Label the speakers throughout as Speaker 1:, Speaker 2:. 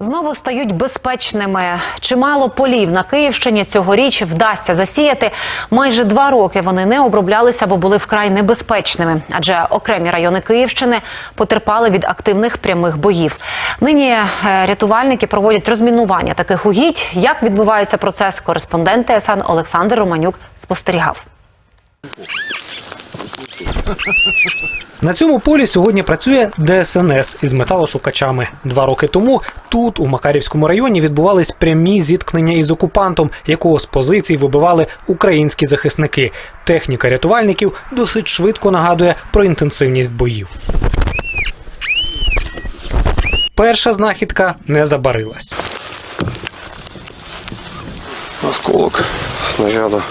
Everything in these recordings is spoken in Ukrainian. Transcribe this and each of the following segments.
Speaker 1: Знову стають безпечними. Чимало полів на Київщині цьогоріч вдасться засіяти. Майже два роки вони не оброблялися, бо були вкрай небезпечними. Адже окремі райони Київщини потерпали від активних прямих боїв. Нині е, рятувальники проводять розмінування таких угідь. Як відбувається процес, кореспондент ТСН Олександр Романюк спостерігав.
Speaker 2: На цьому полі сьогодні працює ДСНС із металошукачами. Два роки тому тут, у Макарівському районі, відбувались прямі зіткнення із окупантом, якого з позицій вибивали українські захисники. Техніка рятувальників досить швидко нагадує про інтенсивність боїв. Перша знахідка не забарилась.
Speaker 3: Осколок снаряда.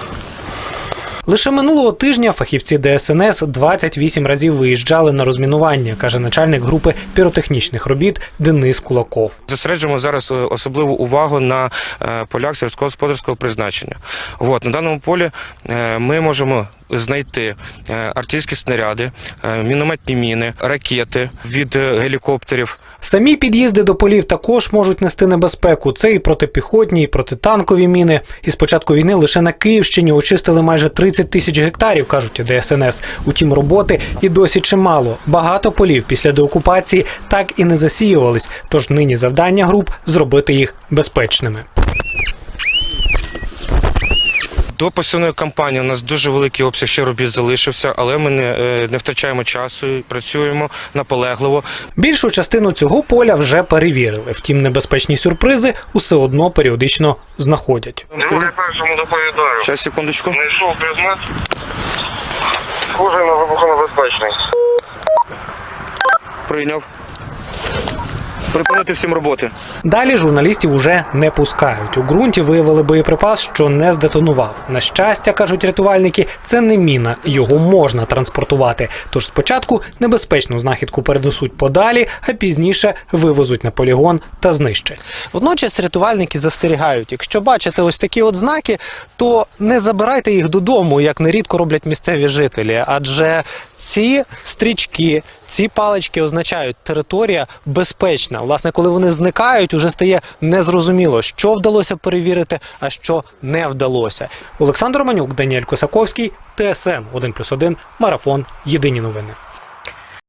Speaker 2: Лише минулого тижня фахівці ДСНС 28 разів виїжджали на розмінування, каже начальник групи піротехнічних робіт Денис Кулаков.
Speaker 4: Зосереджуємо зараз е, особливу увагу на е, полях сільськогосподарського призначення. От, на даному полі е, ми можемо знайти е, артилерійські снаряди, е, мінометні міни, ракети від е, гелікоптерів.
Speaker 2: Самі під'їзди до полів також можуть нести небезпеку. Це і протипіхотні, і протитанкові міни. І з початку війни лише на Київщині очистили майже 30 тисяч гектарів, кажуть у ДСНС. Утім, роботи і досі чимало. Багато полів після деокупації так і не засіювались. Тож нині завдання груп зробити їх безпечними.
Speaker 4: До посівної кампанії у нас дуже великий обсяг ще робіт залишився, але ми не, е, не втрачаємо часу, і працюємо наполегливо.
Speaker 2: Більшу частину цього поля вже перевірили. Втім, небезпечні сюрпризи усе одно періодично знаходять.
Speaker 5: Друге першому доповідаю.
Speaker 4: Зараз, секундочку.
Speaker 5: Знайшов предмет. Схожий на вибухонебезпечний.
Speaker 4: Прийняв. Припинити всім роботи.
Speaker 2: Далі журналістів уже не пускають. У ґрунті виявили боєприпас, що не здетонував. На щастя, кажуть рятувальники, це не міна, його можна транспортувати. Тож спочатку небезпечну знахідку перенесуть подалі, а пізніше вивезуть на полігон та знищать. Водночас рятувальники застерігають: якщо бачите ось такі от знаки, то не забирайте їх додому, як нерідко роблять місцеві жителі, адже ці стрічки, ці палички означають територія безпечна. Власне, коли вони зникають, уже стає незрозуміло, що вдалося перевірити, а що не вдалося. Олександр Романюк, Даніель Косаковський, ТСН 1+,1, Марафон. Єдині новини.